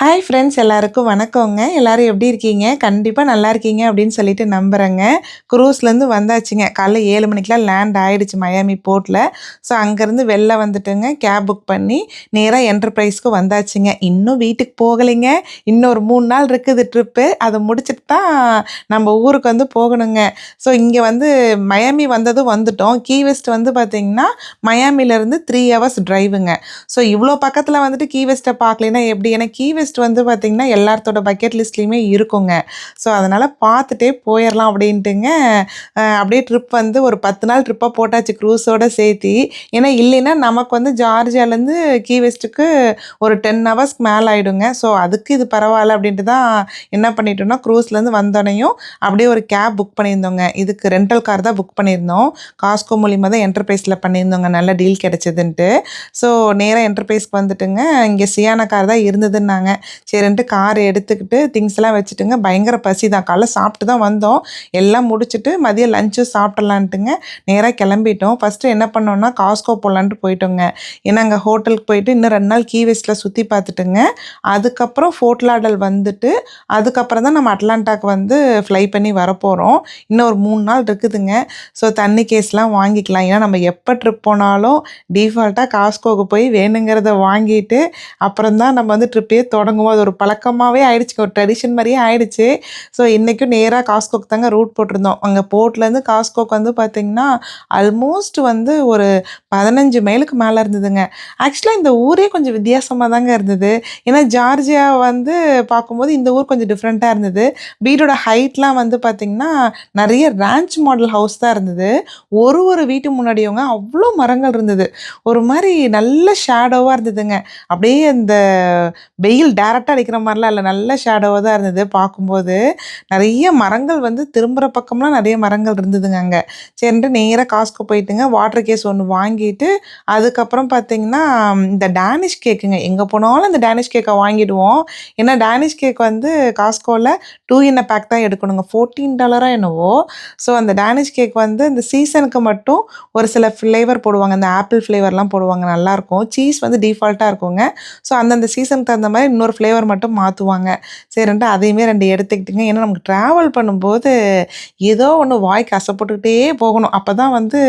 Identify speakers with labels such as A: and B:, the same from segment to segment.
A: Hi friends எல்லாருக்கும் வணக்கங்க. எல்லாரும் எப்படி இருக்கீங்க? கண்டிப்பாக நல்லா இருக்கீங்க அப்படின்னு சொல்லிட்டு நம்புகிறேங்க குரூஸ்லேருந்து வந்தாச்சுங்க. காலைல ஏழு மணிக்கெலாம் லேண்ட் ஆகிடுச்சு மயாமி போர்ட்டில் ஸோ அங்கேருந்து வெளில வந்துட்டுங்க கேப் புக் பண்ணி நேராக என்டர்பிரைஸ்க்கு வந்தாச்சுங்க. இன்னும் வீட்டுக்கு போகலைங்க. இன்னொரு மூணு நாள் இருக்குது ட்ரிப்பு அதை முடிச்சுட்டு தான் நம்ம ஊருக்கு வந்து போகணுங்க. ஸோ இங்கே வந்து மயாமி வந்ததும் வந்துட்டோம். கீ வெஸ்ட் வந்து பார்த்திங்கன்னா மயாமிலேருந்து த்ரீ ஹவர்ஸ் ட்ரைவுங்க ஸோ இவ்வளோ பக்கத்தில் வந்துட்டு கீ வெஸ்ட்டை பார்க்கலைன்னா எப்படி? ஏன்னா கீ வெஸ்ட் லிஸ்ட் வந்து பார்த்திங்கன்னா எல்லாத்தோட பக்கெட் லிஸ்ட்லேயுமே இருக்குங்க. ஸோ அதனால் பார்த்துட்டே போயிடலாம் அப்படின்ட்டுங்க. அப்படியே ட்ரிப் வந்து ஒரு பத்து நாள் ட்ரிப்பாக போட்டாச்சு க்ரூஸோடு சேர்த்தி. ஏன்னா இல்லைன்னா நமக்கு வந்து ஜார்ஜியாலேருந்து கீ வெஸ்ட்டுக்கு ஒரு டென் ஹவர்ஸ்க்கு மேலே ஆகிடுங்க ஸோ அதுக்கு இது பரவாயில்ல அப்படின்ட்டு தான் என்ன பண்ணிட்டோம்னா க்ரூஸ்லேருந்து வந்தோடனையும் அப்படியே ஒரு கேப் புக் பண்ணியிருந்தோங்க. இதுக்கு ரெண்டல் கார் தான் புக் பண்ணியிருந்தோம். காஸ்கோ மூலியமாக தான் என்டர்பிரைஸில் பண்ணியிருந்தோங்க. நல்ல டீல் கிடச்சிதுன்ட்டு. ஸோ நேராக என்டர்பிரைஸ்க்கு வந்துட்டுங்க. இங்கே சியான கார் தான் இருந்ததுன்னாங்க. சரின்ட்டு கார் எடுத்துக்கிட்டு திங்ஸ் எல்லாம் வச்சுட்டுங்க. பயங்கர பசி தான். காலைல சாப்பிட்டு தான் வந்தோம். எல்லாம் முடிச்சுட்டு மதியம் லஞ்சும் சாப்பிட்லான்ட்டுங்க. நேராக கிளம்பிட்டோம். ஃபஸ்ட்டு என்ன பண்ணோன்னா காஸ்கோ போகலான்ட்டு போயிட்டோங்க. ஏன்னா அங்கே ஹோட்டலுக்கு போயிட்டு இன்னும் ரெண்டு நாள் கீ வெஸ்ட்டில் சுற்றி பார்த்துட்டுங்க. அதுக்கப்புறம் ஃபோர்ட்லாடல் வந்துட்டு அதுக்கப்புறம் தான் நம்ம அட்லாண்டாக்கு வந்து ஃப்ளை பண்ணி வரப்போகிறோம் இன்னும் ஒரு மூணு நாள் இருக்குதுங்க. ஸோ தண்ணி கேஸ்லாம் வாங்கிக்கலாம். ஏன்னா நம்ம எப்போ ட்ரிப் போனாலும் டிஃபால்ட்டாக காஸ்கோவுக்கு போய் வேணுங்கிறத வாங்கிட்டு அப்புறம் தான் நம்ம வந்து ட்ரிப்பே தொடங்க வாங்குவோம் அது ஒரு பழக்கமாகவே ஆயிடுச்சு ஒரு ட்ரெடிஷன் மாதிரியே ஆயிடுச்சு. ஸோ இன்றைக்கும் நேராக காஸ்கோக்கு தாங்க ரூட் போட்டிருந்தோம். அங்கே போர்ட்லேருந்து காஸ்கோக்கு வந்து பார்த்திங்கன்னா ஆல்மோஸ்ட் வந்து ஒரு பதினஞ்சு மைலுக்கு மேலே இருந்ததுங்க. ஆக்சுவலாக இந்த ஊரே கொஞ்சம் வித்தியாசமாக தாங்க இருந்தது. ஏன்னா ஜார்ஜியா வந்து பார்க்கும்போது இந்த ஊர் கொஞ்சம் டிஃப்ரெண்ட்டாக இருந்தது. வீடோட ஹைட்லாம் வந்து பார்த்திங்கன்னா நிறைய ரேஞ்ச் மாடல் ஹவுஸ் தான் இருந்தது. ஒரு ஒரு வீட்டு முன்னாடியவங்க அவ்வளோ மரங்கள் இருந்தது. ஒரு மாதிரி நல்ல ஷேடோவாக இருந்ததுங்க. அப்படியே அந்த வெயில் டேரெக்டாக அடிக்கிற மாதிரிலாம் இல்லை. நல்ல ஷேடோவாக தான் இருந்தது. பார்க்கும்போது நிறைய மரங்கள் வந்து திரும்புகிற பக்கம்லாம் நிறைய மரங்கள் இருந்ததுங்க அங்கே. சரின்ட்டு நேராக காஸ்க்கு போயிட்டுங்க. வாட்டர் கேஸ் ஒன்று வாங்கிட்டு அதுக்கப்புறம் பார்த்தீங்கன்னா இந்த டேனிஷ் கேக்குங்க எங்கே போனாலும் இந்த டேனிஷ் கேக்கை வாங்கிடுவோம். ஏன்னா டேனிஷ் கேக் வந்து காஸ்கோவில் டூ இன் பேக் தான் எடுக்கணுங்க. ஃபோர்டீன் டாலராக என்னவோ. ஸோ அந்த டேனிஷ் கேக் வந்து இந்த சீசனுக்கு மட்டும் ஒரு சில ஃப்ளேவர் போடுவாங்க. இந்த ஆப்பிள் ஃப்ளேவர்லாம் போடுவாங்க. நல்லாயிருக்கும் சீஸ் வந்து டிஃபால்ட்டாக இருக்குங்க. ஸோ அந்தந்த சீசனுக்கு தகுந்த மாதிரி இன்னொரு ஃப்ளேவர் மட்டும் மாற்றுவாங்க சரின்ட்டு அதையுமே ரெண்டு எடுத்துக்கிட்டுங்க. ஏன்னா நமக்கு ட்ராவல் பண்ணும்போது ஏதோ ஒன்று வாய்க்கு கசப்பட்டுக்கிட்டே போகணும். அப்போ தான் வந்து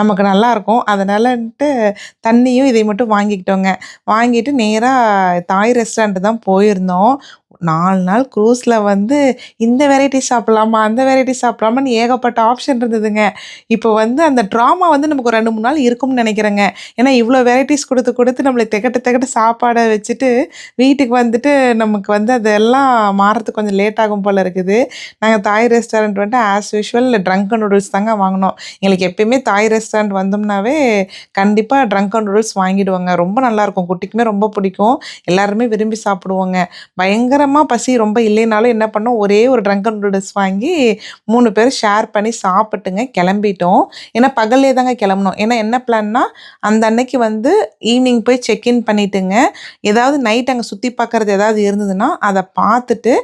A: நமக்கு நல்லாயிருக்கும் அதனாலன்ட்டு தண்ணியும் இதை மட்டும் வாங்கிக்கிட்டோங்க. வாங்கிட்டு நேராக தாய் ரெஸ்டாரண்ட்டு தான் போயிருந்தோம். நாலு நாள் க்ரூஸில் வந்து இந்த வெரைட்டி சாப்பிட்லாமா அந்த வெரைட்டி சாப்பிட்லாமான்னு ஏகப்பட்ட ஆப்ஷன் இருந்ததுங்க. இப்போ வந்து அந்த ட்ராமா வந்து நமக்கு ஒரு ரெண்டு மூணு நாள் இருக்கும்னு நினைக்கிறேங்க. ஏன்னா இவ்வளோ வெரைட்டிஸ் கொடுத்து கொடுத்து நம்மளுக்கு திகட்டு திகட்டு சாப்பாடை வச்சுட்டு வீட்டுக்கு வந்துட்டு நமக்கு வந்து அதெல்லாம் மாறத்துக்கு கொஞ்சம் லேட் ஆகும் போல் இருக்குது. நாங்கள் தாய் ரெஸ்டாரண்ட் வந்துட்டு ஆஸ் யூஷுவல் ட்ரங்க் நூடுல்ஸ் தாங்க வாங்கினோம். எங்களுக்கு எப்பயுமே தாய் ரெஸ்டாரண்ட் வந்தோம்னாவே கண்டிப்பாக ட்ரங்க் நூடுல்ஸ் வாங்கிடுவாங்க. ரொம்ப நல்லாயிருக்கும் குட்டிக்குமே ரொம்ப பிடிக்கும். எல்லாருமே விரும்பி சாப்பிடுவோங்க. பயங்கர பயங்கரமாக பசி ரொம்ப இல்லைனாலும் என்ன பண்ணோம் ஒரே ஒரு ட்ரங்கன் நூடுல்ஸ் வாங்கி மூணு பேர் ஷேர் பண்ணி சாப்பிட்டுங்க கிளம்பிட்டோம். ஏன்னா பகல்லே தாங்க கிளம்பணும் ஏன்னா என்ன பிளான்னா அந்த அன்னைக்கு வந்து ஈவினிங் போய் செக்இன் பண்ணிட்டுங்க. ஏதாவது நைட் அங்கே சுற்றி பார்க்குறது ஏதாவது இருந்ததுன்னா அதை பார்த்துட்டு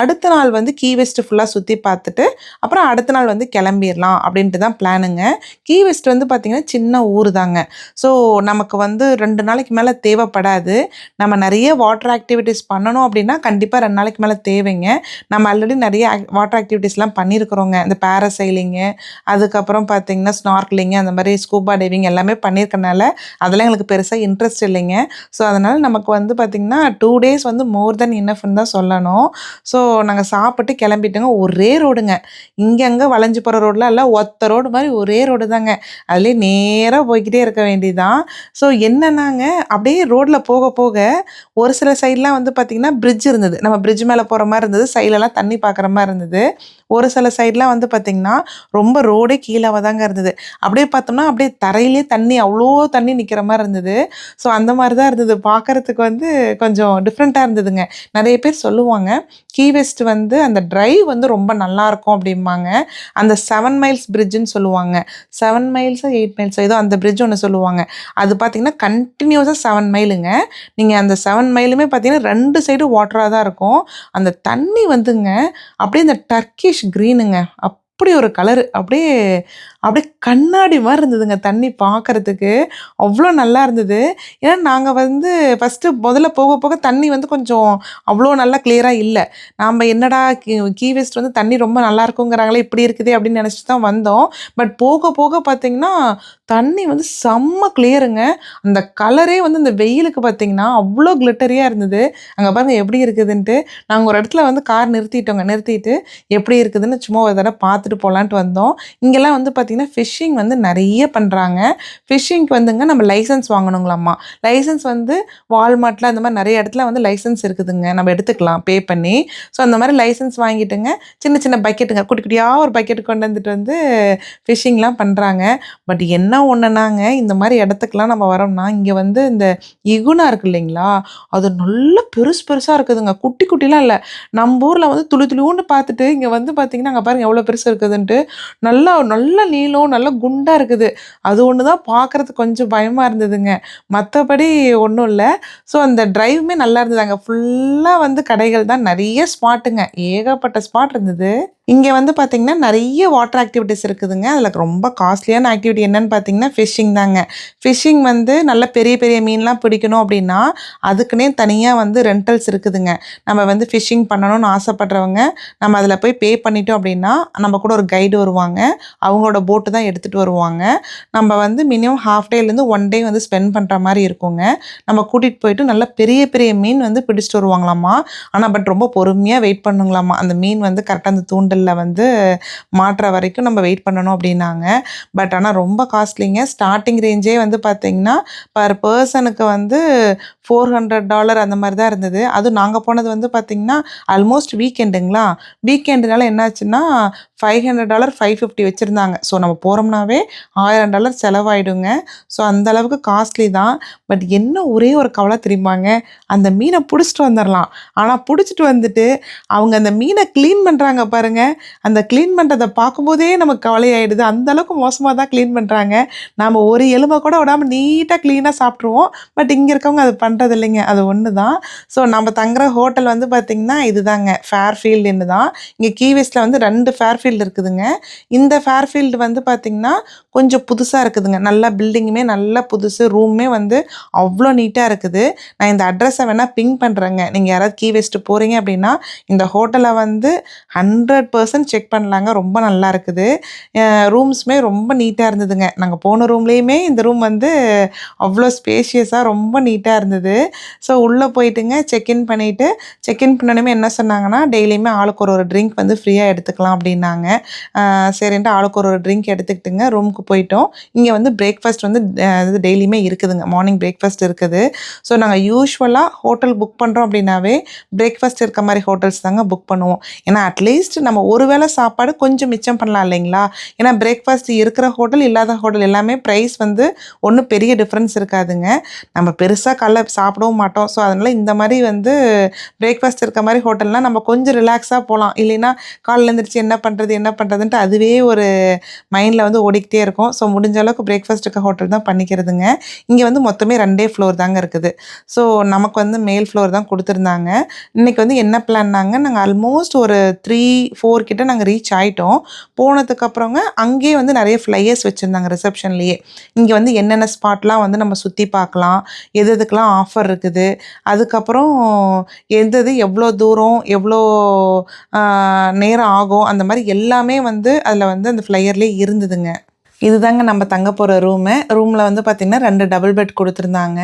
A: அடுத்த நாள் வந்து கீ வெஸ்ட் ஃபுல்லாக சுற்றி பார்த்துட்டு அப்புறம் அடுத்த நாள் வந்து கிளம்பிடலாம் அப்படின்ட்டு தான் பிளானுங்க கீ வெஸ்ட் வந்து பார்த்திங்கன்னா சின்ன ஊர் தாங்க. ஸோ நமக்கு வந்து ரெண்டு நாளைக்கு மேலே தேவைப்படாது. நம்ம நிறைய வாட்டர் ஆக்டிவிட்டீஸ் பண்ணணும் அப்படின்னா கண்டிப்பாக கண்டிப்பாக ரெண்டு நாளைக்கு மேலே தேவைங்க. நம்ம ஆல்ரெடி நிறைய வாட்டர் ஆக்டிவிட்டீஸ்லாம் பண்ணியிருக்கிறோங்க இந்த பேராசைலிங்கு அதுக்கப்புறம் பார்த்திங்கன்னா ஸ்னார்க்லிங்கு அந்த மாதிரி ஸ்கூபா டைவிங் எல்லாமே பண்ணியிருக்கனால அதெல்லாம் எங்களுக்கு பெருசாக இன்ட்ரெஸ்ட் இல்லைங்க. ஸோ அதனால் நமக்கு வந்து பார்த்திங்கன்னா டூ டேஸ் வந்து மோர் தென் இன்னஃப்னு தான் சொல்லணும். ஸோ நாங்கள் சாப்பிட்டு கிளம்பிட்டோங்க. ஒரே ரோடுங்க இங்கங்கே வளைஞ்சு போகிற ரோடெலாம் இல்லை ஒத்த ரோடு மாதிரி ஒரே ரோடு தாங்க. அதுலேயே நேராக போய்கிட்டே இருக்க வேண்டியதான் ஸோ என்னன்னாங்க அப்படியே ரோட்டில் போக போக ஒரு சில சைட்லாம் வந்து பார்த்திங்கன்னா பிரிட்ஜ் இருந்தது. நம்ம பிரிட்ஜ் மேலே போகிற மாதிரி இருந்தது சைட்லலாம் தண்ணி பார்க்குற மாதிரி இருந்தது. ஒரு சில சைட்லாம் வந்து பார்த்திங்கன்னா ரொம்ப ரோடே கீழே தாங்க இருந்தது. அப்படியே பார்த்தோம்னா அப்படியே தரையிலே தண்ணி அவ்வளோ தண்ணி நிற்கிற மாதிரி இருந்தது. ஸோ அந்த மாதிரி தான் இருந்தது. பார்க்குறதுக்கு வந்து கொஞ்சம் டிஃப்ரெண்ட்டாக இருந்ததுங்க. நிறைய பேர் சொல்லுவாங்க கீ வெஸ்ட் வந்து அந்த ட்ரைவ் வந்து ரொம்ப நல்லாயிருக்கும் அப்படிம்பாங்க. அந்த செவன் மைல்ஸ் பிரிட்ஜுன்னு சொல்லுவாங்க. செவன் மைல்ஸோ எயிட் மைல்ஸோ ஏதோ அந்த பிரிட்ஜ் ஒன்று சொல்லுவாங்க. அது பார்த்திங்கன்னா கண்டினியூஸாக செவன் மைலுங்க நீங்கள் அந்த செவன் மைலுமே பார்த்தீங்கன்னா ரெண்டு சைடு வாட்டராக தான் இருக்கும். அந்த தண்ணி வந்துங்க அப்படியே இந்த டர்க்கிஷ் க்ரீனுங்க அப்படி ஒரு கலரு அப்படியே அப்படியே கண்ணாடி மாதிரி இருந்ததுங்க. தண்ணி பார்க்கறதுக்கு அவ்வளோ நல்லா இருந்தது. ஏன்னா நாங்கள் வந்து ஃபஸ்ட்டு முதல்ல போக போக தண்ணி வந்து கொஞ்சம் அவ்வளோ நல்லா கிளியராக இல்லை. நாம் என்னடா கீ வெஸ்ட் வந்து தண்ணி ரொம்ப நல்லா இருக்குங்கிறாங்களே இப்படி இருக்குது அப்படின்னு நினச்சிட்டு தான் வந்தோம். பட் போக போக பார்த்தீங்கன்னா தண்ணி வந்து செம்ம கிளியருங்க அந்த கலரே வந்து இந்த வெயிலுக்கு பார்த்தீங்கன்னா அவ்வளோ கிளிட்டரியாக இருந்தது. அங்கே பாருங்க எப்படி இருக்குதுன்ட்டு. நாங்கள் ஒரு இடத்துல வந்து கார் நிறுத்திட்டோங்க. நிறுத்திட்டு எப்படி இருக்குதுன்னு சும்மா ஒரு தடவை பார்த்துட்டு போகலான்ட்டு வந்தோம். இங்கெல்லாம் வந்து பார்த்திங்கன்னா ஃபிஷ்ஷிங் வந்து நிறைய பண்ணுறாங்க ஃபிஷ்ஷிங்க்கு வந்துங்க நம்ம லைசன்ஸ் வாங்கணுங்களாம்மா. லைசன்ஸ் வந்து வால்மார்ட்டில் அந்த மாதிரி நிறைய இடத்துல வந்து லைசன்ஸ் இருக்குதுங்க. நம்ம எடுத்துக்கலாம் பே பண்ணி. ஸோ அந்த மாதிரி லைசன்ஸ் வாங்கிட்டுங்க சின்ன சின்ன பக்கெட்டுங்க குட்டி குட்டியாக ஒரு பக்கெட் கொண்டு வந்துட்டு வந்து ஃபிஷ்ஷிங்லாம் பண்ணுறாங்க பட் என்ன ஒன்றுனாங்க இந்த மாதிரி இடத்துக்குலாம் நம்ம வரோம்னா இங்கே வந்து இந்த இகுனா இருக்கு இல்லைங்களா? அது நல்ல பெருசு பெருசாக இருக்குதுங்க. குட்டி குட்டிலாம் இல்லை. நம்ம ஊரில் வந்து துளி துளியூன்னு பார்த்துட்டு இங்கே வந்து பார்த்தீங்கன்னா அங்கே பாருங்கள் எவ்வளோ பெருசு இருக்குதுன்ட்டு நல்லா நல்ல நீளம் நல்லா குண்டாக இருக்குது. அது ஒன்று தான் பார்க்குறதுக்கு கொஞ்சம் பயமாக இருந்ததுங்க. மற்றபடி ஒன்றும் இல்லை. ஸோ அந்த டிரைவுமே நல்லா இருந்தது அங்கே ஃபுல்லாக வந்து கடைகள் தான். நிறைய ஸ்பாட்டுங்க ஏகப்பட்ட ஸ்பாட் இருந்தது. இங்கே வந்து பார்த்திங்கன்னா நிறைய வாட்டர் ஆக்டிவிட்டீஸ் இருக்குதுங்க. அதில் ரொம்ப காஸ்ட்லியான ஆக்டிவிட்டி என்னென்னு பார்த்தீங்கன்னா ஃபிஷ்ஷிங் தாங்க. ஃபிஷ்ஷிங் வந்து நல்ல பெரிய பெரிய மீன்லாம் பிடிக்கணும் அப்படின்னா அதுக்குன்னே தனியாக வந்து ரெண்டல்ஸ் இருக்குதுங்க. நம்ம வந்து ஃபிஷ்ஷிங் பண்ணணும்னு ஆசைப்படுறவங்க நம்ம அதில் போய் பே பண்ணிட்டோம் அப்படின்னா நம்ம கூட ஒரு கைடு வருவாங்க. அவங்களோட போட்டு தான் எடுத்துகிட்டு வருவாங்க. நம்ம வந்து மினிமம் ஹாஃப் டேலேருந்து ஒன் டே வந்து ஸ்பெண்ட் பண்ணுற மாதிரி இருக்குங்க. நம்ம கூட்டிகிட்டு போயிட்டு நல்ல பெரிய பெரிய மீன் வந்து பிடிச்சிட்டு வருவாங்களாமா? ஆனால் பட் ரொம்ப பொறுமையாக வெயிட் பண்ணுங்களாமா? அந்த மீன் வந்து கரெக்டாக அந்த தூண்டலில் வந்து மாற்ற வரைக்கும் நம்ம வெயிட் பண்ணணும் அப்படின்னாங்க. பட் ஆனால் ரொம்ப காஸ்ட்லிங்க ஸ்டார்டிங் ரேஞ்சே வந்து பார்த்திங்கன்னா பர் பர்சனுக்கு வந்து ஃபோர் ஹண்ட்ரட் டாலர் அந்த மாதிரி தான் இருந்தது. அதுவும் நாங்கள் போனது வந்து பார்த்திங்கன்னா ஆல்மோஸ்ட் வீக்கெண்டுங்களா வீக்கெண்டுனால என்னாச்சுன்னா five hundred dollar five fifty வச்சுருந்தாங்க. ஸோ நம்ம போகிறோம்னாவே ஆயிரம் டாலர் செலவாயிடுங்க. ஸோ அந்த அளவுக்கு காஸ்ட்லி தான். பட் என்ன ஒரே ஒரு கவலை தெரியுமாங்க? அந்த மீனை பிடிச்சிட்டு வந்துடலாம் ஆனால் பிடிச்சிட்டு வந்துட்டு அவங்க அந்த மீனை க்ளீன் பண்ணுறாங்க பாருங்க. அந்த க்ளீன் பண்ணுறதை பார்க்கும்போதே நமக்கு கவலையாயிடுது. அந்த அளவுக்கு மோசமாக தான் க்ளீன் பண்ணுறாங்க நாம் ஒரு எலும்பை கூட விடாமல் நீட்டாக க்ளீனாக சாப்பிட்ருவோம் பட் இங்கே இருக்கவங்க அது பண்ணுறது இல்லைங்க அது ஒன்று தான். ஸோ நம்ம தங்குற ஹோட்டல் வந்து பார்த்திங்கன்னா இதுதாங்க. ஃபேர்ஃபீல்டுன்னு தான். இங்கே கீவெஸ்ட்டில் வந்து ரெண்டு ஃபேர் ஃபேர்ஃபீல்டு இருக்குதுங்க. இந்த ஃபேர்ஃபீல்டு வந்து பார்த்திங்கன்னா கொஞ்சம் புதுசாக இருக்குதுங்க. நல்லா பில்டிங்குமே நல்லா புதுசு ரூமே வந்து அவ்வளோ நீட்டாக இருக்குது. நான் இந்த அட்ரஸை வேணால் பிங் பண்ணுறேங்க நீங்கள் யாராவது கீ வெஸ்ட்டு போகிறீங்க அப்படின்னா இந்த ஹோட்டலை வந்து ஹண்ட்ரட் பர்சன்ட் செக் பண்ணலாங்க. ரொம்ப நல்லா இருக்குது. ரூம்ஸுமே ரொம்ப நீட்டாக இருந்ததுங்க. நாங்கள் போன ரூம்லேயுமே இந்த ரூம் வந்து அவ்வளோ ஸ்பேஷியஸாக ரொம்ப நீட்டாக இருந்தது. ஸோ உள்ளே போயிட்டுங்க செக்இன் பண்ணிவிட்டு செக்இன் பண்ணணுமே என்ன சொன்னாங்கன்னா டெய்லியுமே ஆளுக்கு ஒரு ஒரு ட்ரிங்க் வந்து ஃப்ரீயாக எடுத்துக்கலாம் அப்படின்னாங்க. சொன்னாங்க சரின்ட்டு ஆளுக்கு ஒரு ஒரு ட்ரிங்க் எடுத்துக்கிட்டுங்க ரூமுக்கு போயிட்டோம். இங்கே வந்து பிரேக்ஃபாஸ்ட் வந்து இது டெய்லியுமே இருக்குதுங்க. மார்னிங் பிரேக்ஃபாஸ்ட் இருக்குது. ஸோ நாங்கள் யூஸ்வலாக ஹோட்டல் புக் பண்ணுறோம் அப்படின்னாவே பிரேக்ஃபாஸ்ட் இருக்க மாதிரி ஹோட்டல்ஸ் தாங்க புக் பண்ணுவோம். ஏன்னா அட்லீஸ்ட் நம்ம ஒரு வேளை சாப்பாடு கொஞ்சம் மிச்சம் பண்ணலாம் இல்லைங்களா? ஏன்னா பிரேக்ஃபாஸ்ட் இருக்கிற ஹோட்டல் இல்லாத ஹோட்டல் எல்லாமே ப்ரைஸ் வந்து ஒன்றும் பெரிய டிஃப்ரென்ஸ் இருக்காதுங்க. நம்ம பெருசாக காலைல சாப்பிடவும் மாட்டோம். ஸோ அதனால் இந்த மாதிரி வந்து பிரேக்ஃபாஸ்ட் இருக்க மாதிரி ஹோட்டல்னால் நம்ம கொஞ்சம் ரிலாக்ஸாக போகலாம் இல்லைன்னா காலையில் எழுந்திரிச்சு என்ன பண்ணுறது என்ன பண்ணுறதுன்ட்டு அதுவே ஒரு மைண்டில் வந்து ஓடிக்கிட்டே இருக்கும். ஸோ முடிஞ்ச அளவுக்கு பிரேக்ஃபாஸ்ட்டுக்கு ஹோட்டல் தான் பண்ணிக்கிறதுங்க. இங்கே வந்து மொத்தமே ரெண்டே ஃப்ளோர் தாங்க இருக்குது. ஸோ நமக்கு வந்து மேல் ஃப்ளோர் தான் கொடுத்துருந்தாங்க. இன்றைக்கி வந்து என்ன பிளான்னாங்க நாங்கள் ஆல்மோஸ்ட் ஒரு த்ரீ ஃபோர் கிட்ட நாங்கள் ரீச் ஆகிட்டோம் போனதுக்கப்புறங்க அங்கேயே வந்து நிறைய ஃப்ளையர்ஸ் வச்சுருந்தாங்க ரிசப்ஷன்லேயே இங்கே வந்து என்னென்ன ஸ்பாட்லாம் வந்து நம்ம சுற்றி பார்க்கலாம். எது எதுக்கெலாம் ஆஃபர் இருக்குது. அதுக்கப்புறம் எந்தது எது எவ்வளோ தூரம் எவ்வளோ நேரம் ஆகும். அந்த மாதிரி எல்லாமே வந்து அதில் வந்து அந்த ஃப்ளையர்லேயே இருந்ததுங்க. இதுதாங்க நம்ம தங்க போகிற ரூமு ரூமில் வந்து பார்த்திங்கன்னா ரெண்டு டபுள் பெட் கொடுத்துருந்தாங்க.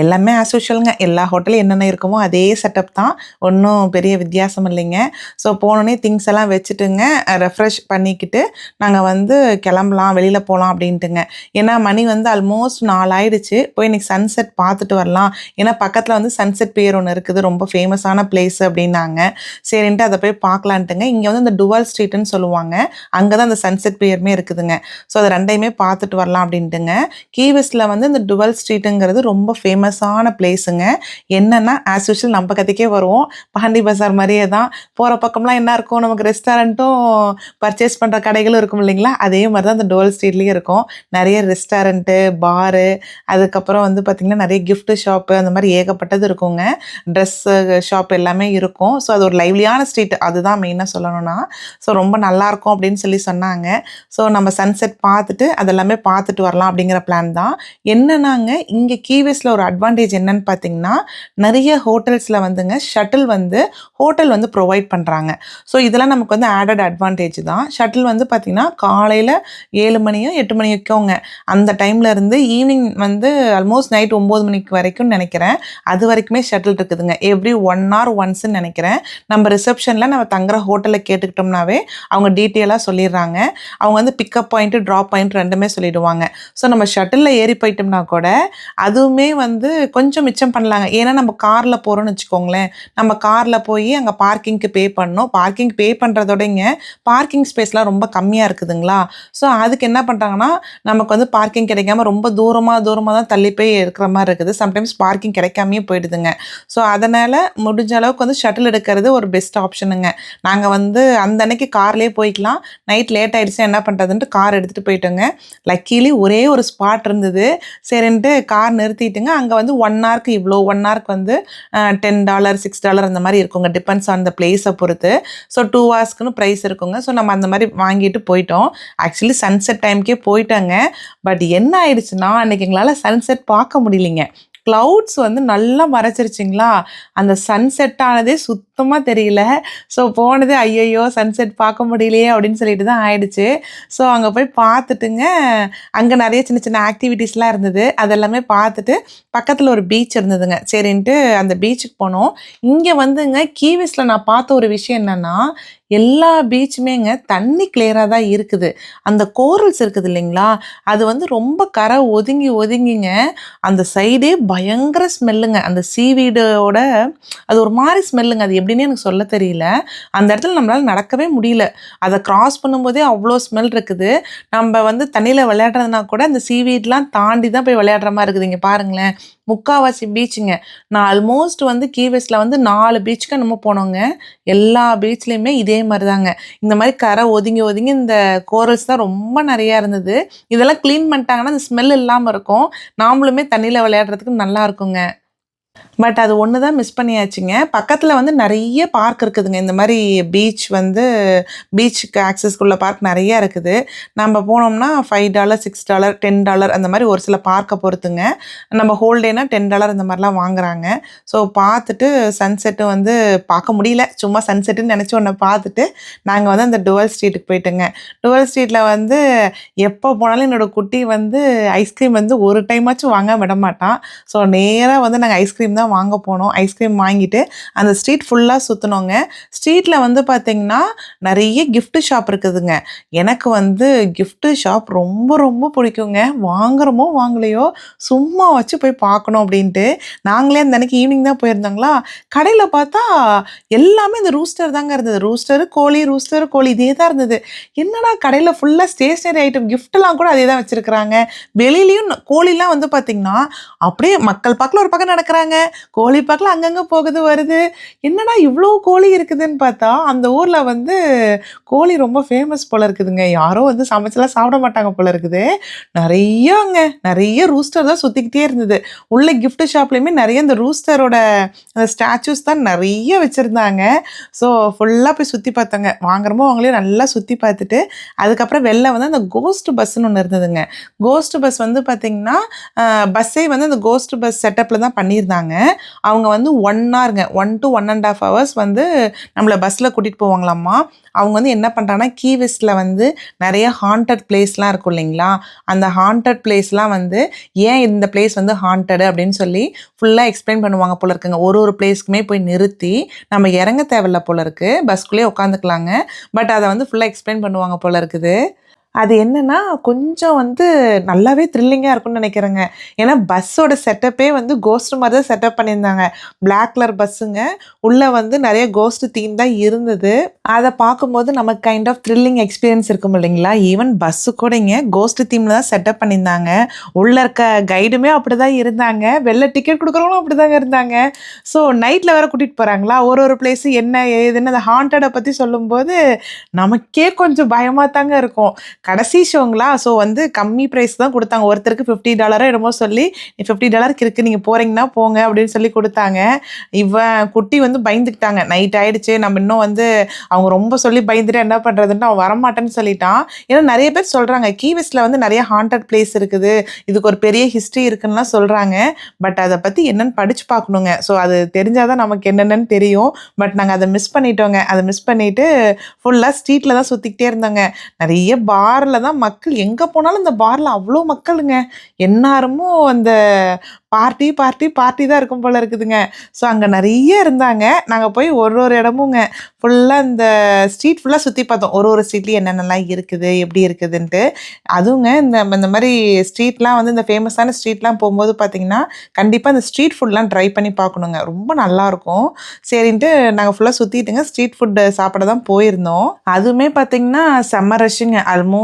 A: எல்லாமே ஆஸ் யூஷுவலுங்க எல்லா ஹோட்டலும் என்னென்ன இருக்குமோ அதே செட்டப் தான். ஒன்றும் பெரிய வித்தியாசம் இல்லைங்க. ஸோ போனோடனே திங்ஸ் எல்லாம் வச்சுட்டுங்க ரெஃப்ரெஷ் பண்ணிக்கிட்டு நாங்கள் வந்து கிளம்பலாம் வெளியில் போகலாம் அப்படின்ட்டுங்க. ஏன்னா மணி வந்து ஆல்மோஸ்ட் நாலாயிடுச்சு. போய் இன்னைக்கு சன்செட் பார்த்துட்டு வரலாம். ஏன்னா பக்கத்தில் வந்து சன்செட் பியர் ஒன்று இருக்குது. ரொம்ப ஃபேமஸான பிளேஸ் அப்படின்னாங்க. சரின்ட்டு அதை போய் பார்க்கலான்ட்டுங்க. இங்கே வந்து இந்த டுவல் ஸ்ட்ரீட்னு சொல்லுவாங்க. அங்கே தான் அந்த சன்செட் பியருமே இருக்குதுங்க. ஸோ அதை ரெண்டையுமே பார்த்துட்டு வரலாம் அப்படின்ட்டுங்க. கீவெஸ்ட்டில் வந்து இந்த டுவல் ஸ்ட்ரீட்டுங்கிறது ரொம்ப ஃபேமஸான பிளேஸுங்க என்னென்னா ஆஸ் யூஷுவல் நம்ம கதைக்கே வருவோம். பாண்டி பஜார் மாதிரியே தான். போகிற பக்கம்லாம் என்ன இருக்கும்? நமக்கு ரெஸ்டாரண்ட்டும் பர்ச்சேஸ் பண்ணுற கடைகளும் இருக்கும் இல்லைங்களா? அதே மாதிரி தான் அந்த டுவல் ஸ்ட்ரீட்லேயும் இருக்கும். நிறைய ரெஸ்டாரண்ட்டு பாரு அதுக்கப்புறம் வந்து பார்த்திங்கன்னா நிறைய கிஃப்ட் ஷாப்பு அந்த மாதிரி ஏகப்பட்டது இருக்குங்க. ட்ரெஸ்ஸு ஷாப் எல்லாமே இருக்கும். ஸோ அது ஒரு லைவ்லியான ஸ்ட்ரீட் அதுதான் மெயினாக சொல்லணும்னா. ஸோ ரொம்ப நல்லாயிருக்கும் அப்படின்னு சொல்லி சொன்னாங்க. ஸோ நம்ம சன்செட் பார்த்து பார்த்துட்டு அதெல்லாமே பார்த்துட்டு வரலாம் அப்படிங்கிற பிளான் தான். என்னன்னாங்க இங்கே கீவேஸில் ஒரு அட்வான்டேஜ் என்னன்னு பார்த்தீங்கன்னா நிறைய ஹோட்டல்ஸில் வந்துங்க ஷட்டில் வந்து ஹோட்டல் வந்து ப்ரொவைட் பண்ணுறாங்க ஸோ இதெல்லாம் நமக்கு வந்து ஆடட் அட்வான்டேஜ் தான். ஷட்டில் வந்து பார்த்திங்கன்னா காலையில் ஏழு மணியோ எட்டு மணி வைக்கோங்க. அந்த டைமில் இருந்து ஈவினிங் வந்து ஆல்மோஸ்ட் நைட் ஒம்பது மணிக்கு வரைக்கும் நினைக்கிறேன். அது வரைக்குமே ஷட்டில் இருக்குதுங்க. எவ்ரி ஒன் ஆர் ஒன்ஸ்ன்னு நினைக்கிறேன். நம்ம ரிசப்ஷனில் நம்ம தங்குற ஹோட்டலில் கேட்டுக்கிட்டோம்னாவே அவங்க டீட்டெயிலாக சொல்லிடுறாங்க. அவங்க வந்து பிக்கப் பாயிண்ட்டு ட்ராப் பாயிண்ட் ரெண்டுமே சொல்லிடுவாங்க. ஸோ நம்ம ஷட்டிலில் ஏறி போயிட்டோம்னா கூட அதுவுமே வந்து கொஞ்சம் மிச்சம் பண்ணலாங்க. ஏன்னா நம்ம காரில் போகிறோம்னு வச்சுக்கோங்களேன். நம்ம காரில் போய் அங்கே பார்க்கிங்க்கு பே பண்ணோம் பார்க்கிங் பே பண்ணுறதோடைங்க பார்க்கிங் ஸ்பேஸ்லாம் ரொம்ப கம்மியாக இருக்குதுங்களா? ஸோ அதுக்கு என்ன பண்ணுறாங்கன்னா நமக்கு வந்து பார்க்கிங் கிடைக்காம ரொம்ப தூரமாக தூரமாக தான் தள்ளி போய் இருக்கிற மாதிரி இருக்குது. சம்டைம்ஸ் பார்க்கிங் கிடைக்காமையே போயிடுதுங்க. ஸோ அதனால் முடிஞ்ச அளவுக்கு வந்து ஷட்டில் எடுக்கிறது ஒரு பெஸ்ட் ஆப்ஷனுங்க நாங்கள் வந்து அந்த அன்னைக்கு கார்லேயே போய்க்கலாம். நைட் லேட் ஆகிடுச்சு என்ன பண்ணுறதுன்ட்டு கார் எடுத்துகிட்டு போயிட்டோங்க. லக்கீலி ஒரே ஒரு ஸ்பாட் இருந்தது. சரின்ட்டு கார் நிறுத்திட்டுங்க. அங்கே வந்து ஒன் ஹவருக்கு இவ்வளோ ஒன் ஹவருக்கு வந்து டென் டாலர் சிக்ஸ் டாலர் அந்த மாதிரி இருக்குங்க. டிபெண்ட்ஸ் ஆன் த பிளேஸை பொறுத்து. ஸோ டூ ஹவர்ஸ்க்குன்னு ப்ரைஸ் இருக்குங்க. ஸோ நம்ம அந்த மாதிரி வாங்கிட்டு போயிட்டோம். ஆக்சுவலி சன்செட் டைம்க்கே போயிட்டோங்க. பட் என்ன ஆயிடுச்சுன்னா அன்றைக்கி எங்களால் சன்செட் பார்க்க முடியலைங்க. க்ளவுட்ஸ் வந்து நல்லா மறைச்சிருச்சிங்களா? அந்த சன்செட் ஆனதே சுத்தமாக தெரியல. ஸோ போனது ஐயையோ சன்செட் பார்க்க முடியலையே அப்படின்னு சொல்லிட்டு தான் ஆயிடுச்சு. ஸோ அங்கே போய் பார்த்துட்டுங்க. அங்கே நிறைய சின்ன சின்ன ஆக்டிவிட்டீஸ்லாம் இருந்தது. அதெல்லாமே பார்த்துட்டு பக்கத்தில் ஒரு பீச் இருந்ததுங்க. சரின்ட்டு அந்த பீச்சுக்கு போனோம். இங்கே வந்துங்க கீவிஸில் நான் பார்த்த ஒரு விஷயம் என்னென்னா எல்லா பீச்சுமேங்க தண்ணி கிளியராக தான் இருக்குது. அந்த கோரல்ஸ் இருக்குது இல்லைங்களா? அது வந்து ரொம்ப கரை ஒதுங்கி ஒதுங்கிங்க. அந்த சைடே ப பயங்கர ஸ்மெல்லுங்க. அந்த சீவீடோட அது ஒரு மாதிரி ஸ்மெல்லுங்க. அது எப்படின்னு எனக்கு சொல்ல தெரியல. அந்த இடத்துல நம்மளால் நடக்கவே முடியல. அதை கிராஸ் பண்ணும்போதே அவ்வளோ ஸ்மெல் இருக்குது. நம்ம வந்து தண்ணியில் விளையாடுறதுனா கூட அந்த சீவீட்லாம் தாண்டி தான் போய் விளையாடுற மாதிரி இருக்குது இங்கே பாருங்களேன். முக்காவாசி பீச்சுங்க. நான் ஆல்மோஸ்ட் வந்து கீவெஸ்ட்டில் வந்து நாலு பீச்சுக்கு நம்ம போனோங்க. எல்லா பீச்லேயுமே இதே மாதிரி தாங்க இந்த மாதிரி கரை ஒதுங்கி ஒதுங்கி இந்த கோரல்ஸ் தான் ரொம்ப நிறையா இருந்தது. இதெல்லாம் க்ளீன் பண்ணிட்டாங்கன்னா அந்த ஸ்மெல் இல்லாமல் இருக்கும். நாமளுமே தண்ணியில் விளையாடுறதுக்கு நல்லா இருக்குங்க. பட் அது ஒன்று தான் மிஸ் பண்ணியாச்சுங்க. பக்கத்தில் வந்து நிறைய பார்க் இருக்குதுங்க. இந்த மாதிரி பீச் வந்து பீச்சுக்கு ஆக்சஸ்க்குள்ள பார்க் நிறையா இருக்குது. நம்ம போனோம்னா five dollar six dollar ten dollar அந்த மாதிரி ஒரு சில பார்க்கை பொறுத்துங்க. நம்ம ஹோல் டேனா டென் டாலர் இந்த மாதிரிலாம் வாங்குறாங்க. ஸோ பார்த்துட்டு சன்செட்டு வந்து பார்க்க முடியல. சும்மா சன்செட்டுன்னு நினச்சி ஒன்று பார்த்துட்டு நாங்கள் வந்து அந்த டுவல் ஸ்ட்ரீட்டுக்கு போயிட்டுங்க. டுவல் ஸ்ட்ரீட்டில் வந்து எப்போ போனாலும் என்னோடய குட்டி வந்து ஐஸ்கிரீம் வந்து ஒரு டைமாச்சும் வாங்க விட மாட்டான். ஸோ நேராக வந்து நாங்கள் ஐஸ்கிரீம் தான் வாங்க போனோம். ஐஸ்கிரீம் வாங்கிட்டு அந்த ஸ்ட்ரீட் ஃபுல்லாக சுற்றினோங்க ஸ்ட்ரீட்டில் வந்து பார்த்திங்கன்னா நிறைய கிஃப்ட் ஷாப் இருக்குதுங்க. எனக்கு வந்து கிஃப்ட் ஷாப் ரொம்ப ரொம்ப பிடிக்குங்க. வாங்குறோமோ வாங்கலையோ சும்மா வச்சு போய் பார்க்கணும் அப்படின்ட்டு. நாங்களே அந்த அன்றைக்கி ஈவினிங் தான் போயிருந்தோங்களா? கடையில் பார்த்தா எல்லாமே இந்த ரூஸ்டர் தாங்க இருந்தது. ரூஸ்டர் கோழி ரூஸ்டர் கோழி இதே தான் இருந்தது. என்னடா கடையில் ஃபுல்லாக ஸ்டேஷ்னரி ஐட்டம் கிஃப்ட்லாம் கூட அதே தான் வச்சுருக்குறாங்க. வெளியிலையும் கோழிலாம் வந்து பார்த்திங்கன்னா அப்படியே மக்கள் பக்கம் ஒரு பக்கம் நடக்கிறாங்க. கோழி பார்க்கல அங்கங்கே போகுது வருது. என்னடா இவ்வளோ கோழி இருக்குதுன்னு பார்த்தா அந்த ஊரில் வந்து கோழி ரொம்ப ஃபேமஸ் போல இருக்குதுங்க. யாரும் வந்து சமைச்செல்லாம் சாப்பிட மாட்டாங்க போல இருக்குது. நிறைய அங்கே நிறைய ரூஸ்டர் தான் சுற்றிக்கிட்டே இருந்தது. உள்ள கிஃப்ட் ஷாப்லேயுமே நிறைய இந்த ரூஸ்டரோட அந்த ஸ்டாச்சூஸ் தான் நிறைய வச்சுருந்தாங்க. ஸோ ஃபுல்லாக போய் சுற்றி பார்த்தோங்க. வாங்குறமோ அவங்களே நல்லா சுற்றி பார்த்துட்டு அதுக்கப்புறம் வெளில வந்து அந்த கோஸ்ட் பஸ்ஸுன்னு ஒன்று இருந்ததுங்க. கோஸ்ட் பஸ் வந்து பார்த்திங்கன்னா பஸ்ஸே வந்து அந்த கோஸ்ட் பஸ் செட்டப்பில் தான் பண்ணியிருந்தாங்க. அவங்க வந்து one ஹவருங்க one to one and half hours வந்து நம்மளை பஸ்ஸில் கூட்டிகிட்டு போவாங்களாம்மா. அவங்க வந்து என்ன பண்ணுறாங்கன்னா கீவிஸ்டில் வந்து நிறைய ஹாண்டட் பிளேஸ்லாம் இருக்கும் இல்லைங்களா? அந்த ஹாண்டட் பிளேஸ்லாம் வந்து ஏன் இந்த பிளேஸ் வந்து ஹாண்டடு அப்படின்னு சொல்லி ஃபுல்லாக எக்ஸ்பிளைன் பண்ணுவாங்க போல இருக்குங்க. ஒரு ஒரு பிளேஸ்க்குமே போய் நிறுத்தி நம்ம இறங்க தேவையில்ல போல இருக்குது பஸ்க்குள்ளேயே உட்காந்துக்கலாங்க. பட் அதை வந்து ஃபுல்லாக எக்ஸ்பிளைன் பண்ணுவாங்க போல இருக்குது. அது என்னென்னா கொஞ்சம் வந்து நல்லாவே த்ரில்லிங்காக இருக்கும்னு நினைக்கிறேங்க. ஏன்னா பஸ்ஸோட செட்டப்பே வந்து கோஸ்ட் மாதிரி தான் செட்டப் பண்ணியிருந்தாங்க. பிளாக் கலர் பஸ்ஸுங்க உள்ளே வந்து நிறைய கோஸ்ட் தீம் தான் இருந்தது. அதை பார்க்கும்போது நமக்கு கைண்ட் ஆஃப் த்ரில்லிங் எக்ஸ்பீரியன்ஸ் இருக்கும் இல்லைங்களா? ஈவன் பஸ்ஸு கூடங்க கோஸ்ட் தீமில் தான் செட்டப் பண்ணியிருந்தாங்க. உள்ளே இருக்க கைடுமே அப்படி தான் இருந்தாங்க. வெளில டிக்கெட் கொடுக்குறவங்களும் அப்படி தாங்க இருந்தாங்க. ஸோ நைட்டில் வேற கூட்டிகிட்டு போகிறாங்களா ஒரு ஒரு பிளேஸு என்ன ஏதுன்னு அந்த ஹாண்டடை பற்றி சொல்லும்போது நமக்கே கொஞ்சம் பயமாக தாங்க இருக்கும். கடைசி ஷோங்களா? ஸோ வந்து கம்மி ப்ரைஸ் தான் கொடுத்தாங்க. ஒருத்தருக்கு ஃபிஃப்டி டாலரோ என்னமோ சொல்லி ஃபிஃப்டி டாலருக்கு இருக்குது நீங்கள் போகிறீங்கன்னா போங்க அப்படின்னு சொல்லி கொடுத்தாங்க. இவன் குட்டி வந்து பயந்துக்கிட்டாங்க. நைட் ஆயிடுச்சு. நம்ம இன்னும் வந்து அவங்க ரொம்ப சொல்லி பயந்துட்டு என்ன பண்ணுறதுன்னு அவன் வரமாட்டேன்னு சொல்லிட்டான். ஏன்னா நிறைய பேர் சொல்கிறாங்க கீவெஸ்ட்டில் வந்து நிறைய ஹாண்டட் பிளேஸ் இருக்குது. இதுக்கு ஒரு பெரிய ஹிஸ்ட்ரி இருக்குன்னுலாம் சொல்கிறாங்க பட் அதை பற்றி என்னென்னு படித்து பார்க்கணுங்க. ஸோ அது தெரிஞ்சால் தான் நமக்கு என்னென்னு தெரியும். பட் நாங்கள் அதை மிஸ் பண்ணிட்டோங்க. அதை மிஸ் பண்ணிவிட்டு ஃபுல்லாக ஸ்ட்ரீட்டில் தான் சுற்றிக்கிட்டே இருந்தோங்க. நிறைய பாரில் தான் மக்கள் எங்கே போனாலும் இந்த பாரில் அவ்வளோ மக்களுங்க. எல்லாருமும் அந்த பார்ட்டி பார்ட்டி பார்ட்டி தான் இருக்கும் போல் இருக்குதுங்க. ஸோ அங்கே நிறைய இருந்தாங்க. நாங்கள் போய் ஒரு ஒரு இடமுங்க. ஃபுல்லாக இந்த ஸ்ட்ரீட் ஃபுல்லாக சுற்றி பார்த்தோம். ஒரு ஒரு ஸ்ட்ரீட்லேயும் என்னென்னலாம் இருக்குது எப்படி இருக்குதுன்ட்டு. அதுவுங்க இந்த இந்த மாதிரி ஸ்ட்ரீட்லாம் வந்து இந்த ஃபேமஸான ஸ்ட்ரீட்லாம் போகும்போது பார்த்தீங்கன்னா கண்டிப்பாக இந்த ஸ்ட்ரீட் ஃபுட்லாம் ட்ரை பண்ணி பார்க்கணுங்க. ரொம்ப நல்லாயிருக்கும் சரின்ட்டு நாங்கள் ஃபுல்லாக சுற்றிட்டுங்க ஸ்ட்ரீட் ஃபுட்டு சாப்பிட தான் போயிருந்தோம். அதுவுமே பார்த்திங்கன்னா செம்ம ரஷ்ஷுங்க ஆல்மோஸ்ட்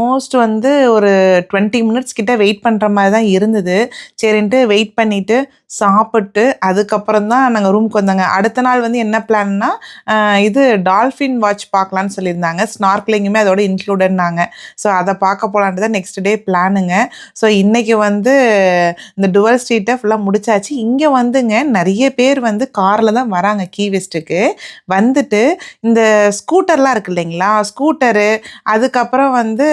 A: வந்து ஒரு டுவெண்ட்டி மினிட்ஸ் கிட்ட வெயிட் பண்ணுற மாதிரி தான் இருந்தது. சரின்ட்டு வெயிட் பண்ணிவிட்டு சாப்பிட்டு அதுக்கப்புறம் தான் நாங்கள் ரூமுக்கு வந்தாங்க. அடுத்த நாள் வந்து என்ன பிளான்னா இது டால்ஃபின் வாட்ச் பார்க்கலான்னு சொல்லியிருந்தாங்க. ஸ்னார்க்லிங்குமே அதோட இன்க்ளூடட்னாங்க ஸோ அதை பார்க்க போகலான்ட்டு தான் நெக்ஸ்ட் டே பிளானுங்க ஸோ இன்றைக்கி வந்து இந்த டுவல் ஸ்ட்ரீட்டை ஃபுல்லாக முடிச்சாச்சு. இங்கே வந்துங்க நிறைய பேர் வந்து காரில் தான் வராங்க கீ வெஸ்ட்டுக்கு வந்துட்டு இந்த ஸ்கூட்டர்லாம் இருக்குது இல்லைங்களா? ஸ்கூட்டரு அதுக்கப்புறம் வந்து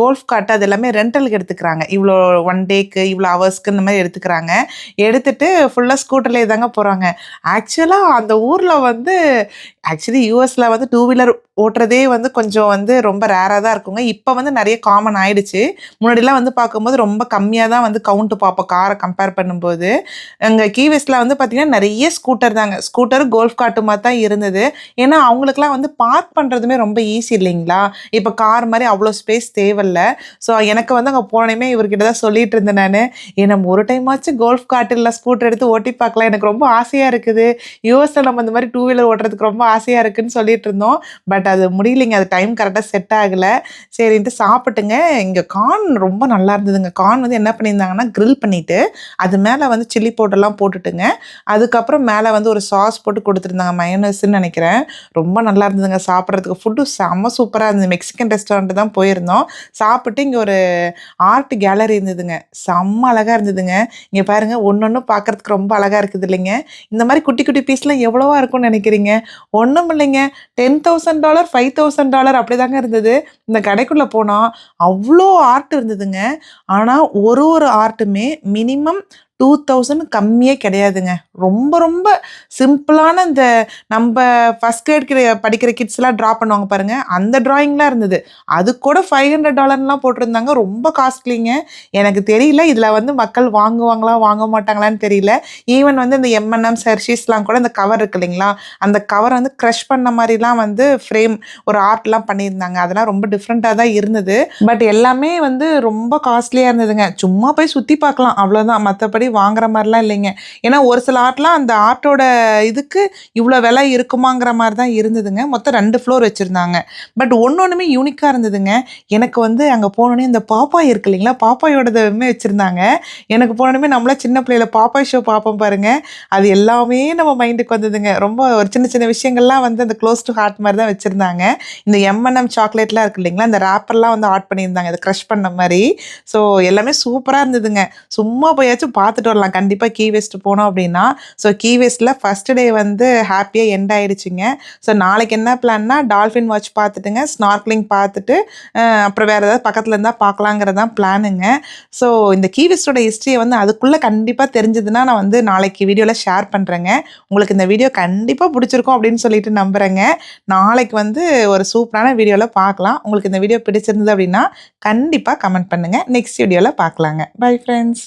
A: கோல்ஃப் கார்ட் அது எல்லாமே ரெண்டலுக்கு எடுத்துக்கிறாங்க. இவ்வளோ ஒன் டேக்கு இவ்வளோ ஹவர்ஸ்க்கு இந்த மாதிரி எடுத்துக்கிறாங்க. எடுத்து எடுத்துட்டு ஃபுல்லாக ஸ்கூட்டர்லேயே தாங்க போகிறாங்க ஆக்சுவலாக அந்த ஊரில் வந்து ஆக்சுவலி யூஎஸில் வந்து டூ வீலர் ஓட்டுறதே வந்து கொஞ்சம் வந்து ரொம்ப ரேராக தான் இருக்குங்க. இப்போ வந்து நிறைய காமன் ஆயிடுச்சு. முன்னாடிலாம் வந்து பார்க்கும்போது ரொம்ப கம்மியாக தான் வந்து கவுண்ட்டு பார்ப்போம். காரை கம்பேர் பண்ணும்போது. எங்கள் கீவெஸ்ட்டில் வந்து பார்த்திங்கன்னா நிறைய ஸ்கூட்டர் தாங்க. ஸ்கூட்டர் கோல்ஃப் காட்டுமா தான் இருந்தது. ஏன்னா அவங்களுக்குலாம் வந்து பார்க் பண்ணுறதுமே ரொம்ப ஈஸி இல்லைங்களா? இப்போ கார் மாதிரி அவ்வளோ ஸ்பேஸ் தேவையில்ல. ஸோ எனக்கு வந்து அங்கே போனேமே இவர்கிட்ட தான் சொல்லிட்டு இருந்தேன் நான். ஏன்னா நம்ம ஒரு டைம் ஆச்சு கோல்ஃப் காட்டில் ஸ்கூட்டர் எடுத்து ஓட்டி பார்க்கலாம். எனக்கு ரொம்ப ஆசையாக இருக்குது. யூஎஸில் நம்ம இந்த மாதிரி டூ வீலர் ஓட்டுறதுக்கு ரொம்ப ஆசையாக இருக்குதுன்னு சொல்லிட்டு இருந்தோம். பட் அது முடியலைங்க. அது டைம் கரெக்டாக செட் ஆகலை. சரின்ட்டு சாப்பிட்டுங்க. இங்கே கார்ன் ரொம்ப நல்லா இருந்ததுங்க. கார்ன் வந்து என்ன பண்ணியிருந்தாங்கன்னா க்ரில் பண்ணிவிட்டு அது மேலே வந்து சில்லி பவுடர்லாம் போட்டுட்டுங்க. அதுக்கப்புறம் மேலே வந்து ஒரு சாஸ் போட்டு கொடுத்துருந்தாங்க. மயோனஸ்ன்னு நினைக்கிறேன். ரொம்ப நல்லா இருந்ததுங்க சாப்பிட்றதுக்கு. ஃபுட்டு செம்ம சூப்பராக இருந்தது. மெக்சிகன் ரெஸ்டாரண்ட்டு தான் போயிருந்தோம். சாப்பிட்டு இங்கே ஒரு ஆர்ட் கேலரி இருந்ததுங்க. செம்ம அழகாக இருந்ததுங்க. இங்கே பாருங்கள் ஒன்று ஒன்றும் பார்க்குறதுக்கு ரொம்ப அழகாக இருக்குது இல்லைங்க. இந்த மாதிரி குட்டி குட்டி பீஸ்லாம் எவ்வளோவா இருக்கும்னு நினைக்கிறீங்க? ஒன்றும் இல்லைங்க. Ten thousand dollar five thousand dollar அப்படி தாங்க இருந்தது. இந்த கடைக்குள்ளே போனால் அவ்வளோ ஆர்ட் இருந்ததுங்க. ஆனால் ஒரு ஒரு ஆர்ட்டுமே மினிமம் டூ தௌசண்ட் கம்மியே கிடையாதுங்க. ரொம்ப ரொம்ப சிம்பிளான இந்த நம்ம ஃபஸ்ட் கிரேட் படிக்கிற கிட்ஸ்லாம் ட்ரா பண்ணுவாங்க பாருங்கள் அந்த ட்ராயிங்லாம் இருந்தது. அது கூட ஃபைவ் ஹண்ட்ரட் டாலர்லாம் போட்டிருந்தாங்க. ரொம்ப காஸ்ட்லிங்க எனக்கு தெரியல. இதில் வந்து மக்கள் வாங்குவாங்களா வாங்க மாட்டாங்களான்னு தெரியல. ஈவன் வந்து இந்த எம்என்எம் சர்ஷீஸ்லாம் கூட இந்த கவர் இருக்கு இல்லைங்களா? அந்த கவர் வந்து க்ரஷ் பண்ண மாதிரிலாம் வந்து ஃப்ரேம் ஒரு ஆர்ட்லாம் பண்ணியிருந்தாங்க. அதெல்லாம் ரொம்ப டிஃப்ரெண்ட்டாக தான் இருந்தது. பட் எல்லாமே வந்து ரொம்ப காஸ்ட்லியாக இருந்ததுங்க. சும்மா போய் சுற்றி பார்க்கலாம். அவ்வளோதான் மற்றபடி போய் வாங்குற மாதிரிலாம் இல்லைங்க. ஏன்னா ஒரு சில ஆர்ட்லாம் அந்த ஆர்ட்டோட இதுக்கு இவ்வளோ விலை இருக்குமாங்கிற மாதிரி தான் இருந்ததுங்க. மொத்தம் ரெண்டு ஃப்ளோர் வச்சுருந்தாங்க. பட் ஒன்று ஒன்றுமே யூனிக்காக இருந்ததுங்க. எனக்கு வந்து அங்கே போனோடனே இந்த பாப்பாய் இருக்கு இல்லைங்களா? பாப்பாயோடதுமே வச்சுருந்தாங்க. எனக்கு போனோடனே நம்மளாம் சின்ன பிள்ளையில பாப்பாய் ஷோ பார்ப்போம் பாருங்க. அது எல்லாமே நம்ம மைண்டுக்கு வந்ததுங்க. ரொம்ப ஒரு சின்ன சின்ன விஷயங்கள்லாம் வந்து அந்த க்ளோஸ் டு ஹார்ட் மாதிரி தான் வச்சுருந்தாங்க. இந்த M&M எம்என்எம் சாக்லேட்லாம் இருக்கு இல்லைங்களா? அந்த ரேப்பர்லாம் வந்து ஆர்ட் பண்ணியிருந்தாங்க. அதை க்ரஷ் பண்ண மாதிரி. ஸோ எல்லாமே சூப்பராக இருந்ததுங்க. சும்மா போயாச்சும் பார்த்து பார்த்துட்டு வரலாம். கண்டிப்பாக கீ வெஸ்ட் போனோம் அப்படின்னா ஸோ கீ வெஸ்ட்டில் ஃபஸ்ட் டே வந்து ஹாப்பியாக எண்ட் ஆகிடுச்சிங்க ஸோ நாளைக்கு என்ன பிளான்னா டால்ஃபின் வாட்ச் பார்த்துட்டுங்க ஸ்னார்க்லிங் பார்த்துட்டு அப்புறம் வேறு ஏதாவது பக்கத்தில் இருந்தால் பார்க்கலாங்கிறது தான் பிளானுங்க ஸோ இந்த கீ வெஸ்ட்டோட ஹிஸ்ட்ரியை வந்து அதுக்குள்ளே கண்டிப்பாக தெரிஞ்சதுன்னா நான் வந்து நாளைக்கு வீடியோவில் ஷேர் பண்ணுறேங்க உங்களுக்கு இந்த வீடியோ கண்டிப்பாக பிடிச்சிருக்கும் அப்படின்னு சொல்லிட்டு நம்புகிறேங்க நாளைக்கு வந்து ஒரு சூப்பரான வீடியோவில் பார்க்கலாம். உங்களுக்கு இந்த வீடியோ பிடிச்சிருந்தது அப்படின்னா கண்டிப்பாக கமெண்ட் பண்ணுங்கள் நெக்ஸ்ட் வீடியோவில் பார்க்கலாங்க. Bye friends